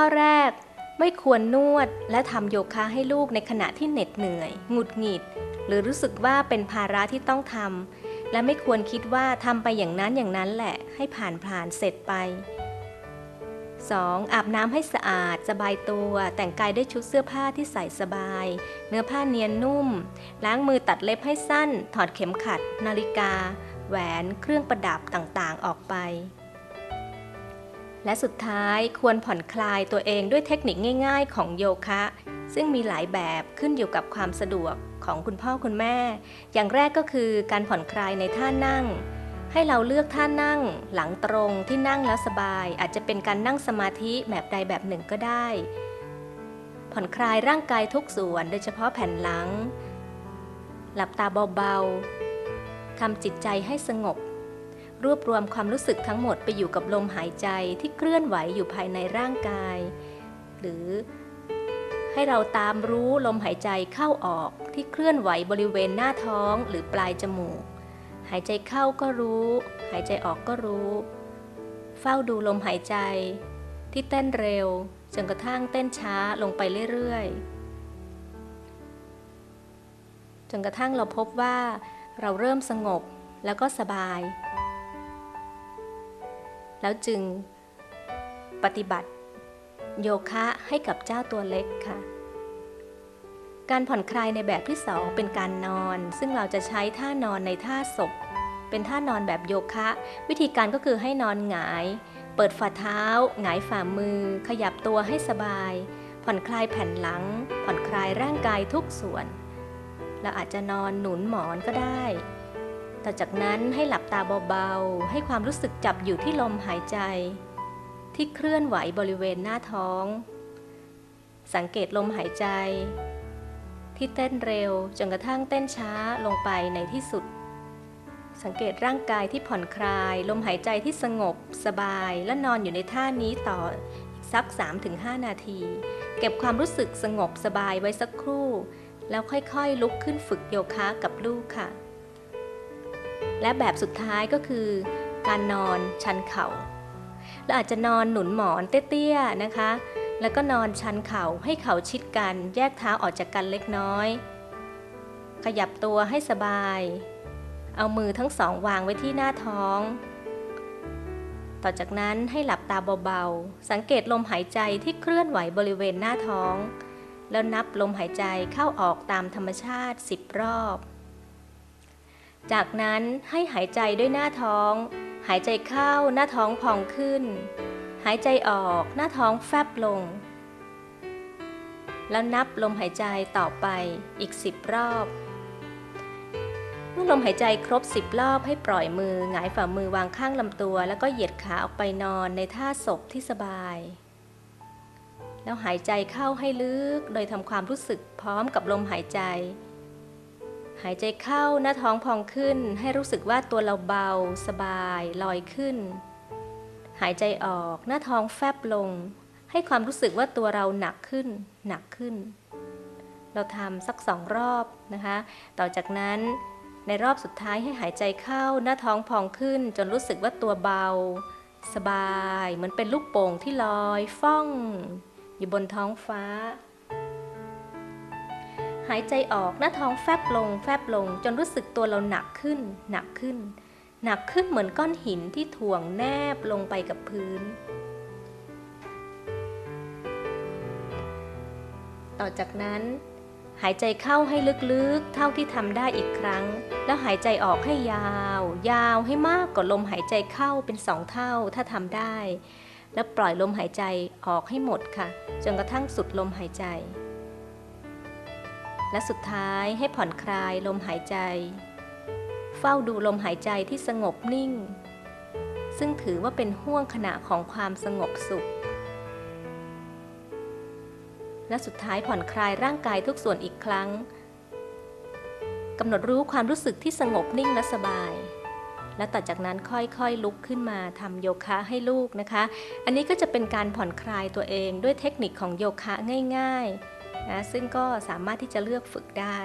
ข้อแรก ไม่ควรนวดและทำโยคะให้ลูกในขณะที่เหน็ดเหนื่อย หงุดหงิด หรือรู้สึกว่าเป็นภาระที่ต้องทำและไม่ควรคิดว่าทำไปอย่างนั้นอย่างนั้นแหละ ให้ผ่านผ่านเสร็จไป 2. อาบน้ำให้สะอาด สบายตัว แต่งกายด้วยชุดเสื้อผ้าที่ใส่สบาย เนื้อผ้าเนียนนุ่ม ล้างมือตัดเล็บให้สั้น ถอดเข็มขัด นาฬิกา แหวน เครื่องประดับต่างๆ ออกไป และสุดท้ายควรผ่อนคลายตัวเองด้วยเทคนิคง่าย ๆ ของโยคะ ซึ่งมีหลายแบบขึ้นอยู่กับความสะดวกของคุณพ่อคุณแม่ อย่างแรกก็คือการผ่อนคลายในท่านั่ง ให้เราเลือกท่านั่ง หลังตรงที่นั่งแล้วสบาย อาจจะเป็นการนั่งสมาธิแบบใดแบบหนึ่งก็ได้ ผ่อนคลายร่างกายทุกส่วน โดยเฉพาะแผ่นหลัง หลับตาเบาๆทำจิตใจให้สงบ รวบรวมความรู้สึกทั้งหมดไปอยู่กับลมหายใจที่เคลื่อนไหวอยู่ภายในร่างกาย หรือให้เราตามรู้ลมหายใจเข้าออกที่เคลื่อนไหวบริเวณหน้าท้องหรือปลายจมูก หายใจเข้าก็รู้ หายใจออกก็รู้ เฝ้าดูลมหายใจ ที่เต้นเร็วจนกระทั่งเต้นช้าลงไปเรื่อยๆจนกระทั่งเราพบว่าเราเริ่มสงบแล้วก็สบาย แล้วจึงปฏิบัติโยคะให้กับเจ้าตัวเล็กค่ะ การผ่อนคลายในแบบที่สองเป็นการนอน ซึ่งเราจะใช้ท่านอนในท่าศพ เป็นท่านอนแบบโยคะ วิธีการก็คือให้นอนหงาย เปิดฝ่าเท้า หงายฝ่ามือ ขยับตัวให้สบาย ผ่อนคลายแผ่นหลัง ผ่อนคลายร่างกายทุกส่วน เราอาจจะนอนหนุนหมอนก็ได้ ต่อจากนั้นให้หลับตาเบาๆ ให้ความรู้สึกจับอยู่ที่ลมหายใจ ที่เคลื่อนไหวบริเวณหน้าท้อง สังเกตลมหายใจ ที่เต้นเร็วจนกระทั่งเต้นช้าลงไปในที่สุด สังเกตร่างกายที่ผ่อนคลาย ลมหายใจที่สงบ สบาย และนอนอยู่ในท่านี้ต่ออีกสัก 3-5 นาที เก็บความรู้สึกสงบสบายไว้สักครู่ แล้วค่อยๆ ลุกขึ้นฝึกโยคะกับลูกค่ะ และแบบสุดท้ายก็คือ การนอนชันเขา่าเราอาจจะนอนหนุนหมอนเตี้ยๆนะคะ แล้วก็นอนชันเข่าให้เข่าชิดกัน แยกเท้าออกจากกันเล็กน้อย ขยับตัวให้สบาย เอามือทั้งสองวางไว้ที่หน้าท้อง ต่อจากนั้นให้หลับตาเบาๆ สังเกตลมหายใจที่เคลื่อนไหวบริเวณหน้าท้อง แล้วนับลมหายใจเข้าออกตามธรรมชาติ 10 รอบ จากนั้นให้หายใจด้วยหน้าท้อง หายใจเข้าหน้าท้องพองขึ้น หายใจออกหน้าท้องแฟบลง แล้วนับลมหายใจต่อไปอีก10รอบ เมื่อลมหายใจครบ10รอบให้ปล่อยมือหงายฝ่ามือวางข้างลำตัว แล้วก็เหยียดขาออกไปนอนในท่าศพที่สบาย แล้วหายใจเข้าให้ลึกโดยทำความรู้สึกพร้อมกับลมหายใจ หายใจเข้าหน้าท้องพองขึ้น ให้รู้สึกว่าตัวเราเบา สบาย ลอยขึ้น หายใจออกหน้าท้องแฟบลง ให้ความรู้สึกว่าตัวเราหนักขึ้น หนักขึ้น เราทำสักสองรอบนะคะ ต่อจากนั้นในรอบสุดท้ายให้หายใจเข้าหน้าท้องพองขึ้น จนรู้สึกว่าตัวเบา สบาย เหมือนเป็นลูกโป่งที่ลอยฟ้อง อยู่บนท้องฟ้า หายใจออกหน้าท้องแฟบลง แฟบลง จนรู้สึกตัวเราหนักขึ้น หนักขึ้น หนักขึ้นเหมือนก้อนหินที่ถ่วงแนบลงไปกับพื้น ต่อจากนั้น หายใจเข้าให้ลึกๆ เท่าที่ทำได้อีกครั้ง แล้วหายใจออกให้ยาว ยาวให้มากกว่าลมหายใจเข้าเป็นสองเท่าถ้าทำได้ แล้วปล่อยลมหายใจออกให้หมดค่ะ จนกระทั่งสุดลมหายใจ และสุดท้ายให้ผ่อนคลายลมหายใจ เฝ้าดูลมหายใจที่สงบนิ่ง ซึ่งถือว่าเป็นห่วงขณะของความสงบสุข และสุดท้ายผ่อนคลายร่างกายทุกส่วนอีกครั้งกำหนดรู้ความรู้สึกที่สงบนิ่งและสบาย และต่อจากนั้นค่อยๆ ลุกขึ้นมาทำโยคะให้ลูกนะคะ อันนี้ก็จะเป็นการผ่อนคลายตัวเองด้วยเทคนิคของโยคะง่าย ๆ นะซึ่งก็สามารถที่จะเลือกฝึกได้